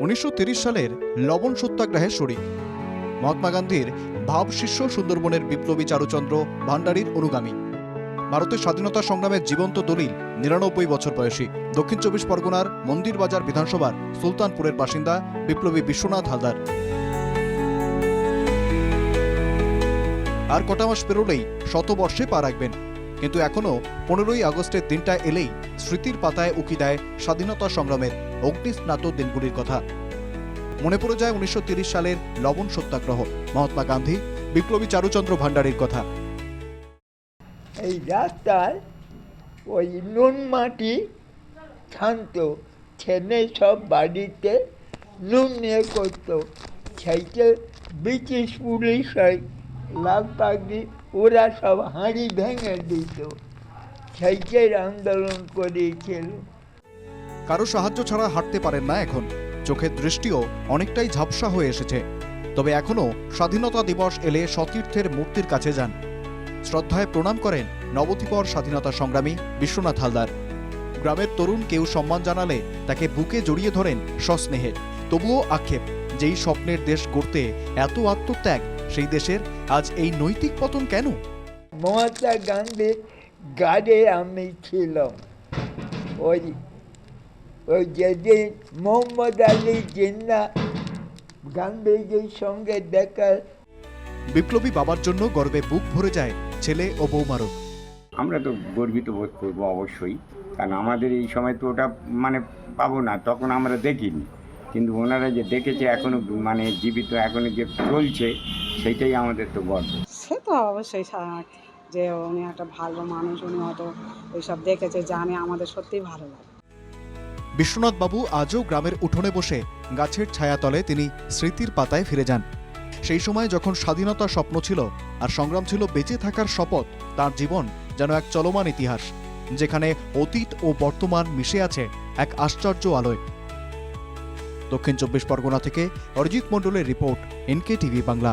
উনিশশো সালের লবণ সত্যাগ্রহের শরিক মহাত্মা গান্ধীর ভাব শিষ্য সুন্দরবনের বিপ্লবী চারুচন্দ্র ভান্ডারীর অনুগামী। ভারতের স্বাধীনতা সংগ্রামের জীবন্ত দলিল নিরানব্বই বছর বয়সী দক্ষিণ চব্বিশ পরগনার মন্দির বাজার বিধানসভার সুলতানপুরের বাসিন্দা বিপ্লবী বিশ্বনাথ হালদার। আর কটা মাস পেরোলেই শতবর্ষে পা রাখবেন কিন্তু এখনও পনেরোই আগস্টের দিনটা এলেই স্মৃতির পাতায় উকি দেয় স্বাধীনতা সংগ্রামের অগ্নিস্নাত দিনগুলির কথা। মনে পড়ে যায় উনিশশো সালের লবণ সত্যাগ্রহ, মহাত্মা গান্ধী, বিপ্লবী চারুচন্দ্র ভান্ডারীর কথা। এই রাস্তায় ওই নুন মাটি ছানত ছেনে সব বাড়িতে নুন নিয়ে করতো। সেইটা ব্রিটিশ পুলিশ হয়। লাল ওরা সব হাঁড়ি ভেঙে দিত। আন্দোলন করেছিল। কারও সাহায্য ছাড়া হাঁটতে পারেন না এখন। চোখের দৃষ্টিও অনেকটাই ঝাপসা হয়ে এসেছে। তবে এখনও স্বাধীনতা দিবস এলে সতীর্থের মূর্তির কাছে যান। শ্রদ্ধায় প্রণাম করেন নবদ্বীপর স্বাধীনতা সংগ্রামী বিশ্বনাথ হালদার। গ্রামের তরুণ কেউ সম্মান জানালে তাকে বুকে জড়িয়ে ধরেন সস্নেহে তবুও আক্ষেপ, যেই স্বপ্নের দেশ গড়তে এত আত্মত্যাগ সেই দেশের আজ এই নৈতিক পতন কেন? মহাত্মা গান্ধীর গাড়ে আমি ছিলাম। ওই ওই যেদিন মোহাম্মদ আলী জিন্না গান্ধীজির সঙ্গে দেখা বিপ্লবী বাবার জন্য গর্বে বুক ভরে যায় ছেলে ও বৌমারও। আমরা তো গর্বিত বোধ করব অবশ্যই। কারণ আমাদের এই সময় তো ওটা মানে পাবো না তখন আমরা দেখিনি। কিন্তু ওনারা যে দেখেছে এখনও মানে জীবিত এখনও যে চলছে সেইটাই আমাদের তো গর্ব। সে তো অবশ্যই যে উনি একটা ভালো মানুষ উনি হয়তো এইসব দেখেছে জানে আমাদের সত্যিই ভালো লাগে। বিশ্বনাথ বাবু আজও গ্রামের উঠোনে বসে গাছের ছায়াতলে তিনি স্মৃতির পাতায় ফিরে যান। সেই সময় যখন স্বাধীনতার স্বপ্ন ছিল আর সংগ্রাম ছিল বেঁচে থাকার শপথ তার জীবন যেন এক চলমান ইতিহাস যেখানে অতীত ও বর্তমান মিশে আছে এক আশ্চর্য আলোয়। দক্ষিণ চব্বিশ পরগনা থেকে অরিজিৎ মণ্ডলের রিপোর্ট এনকে টিভি বাংলা।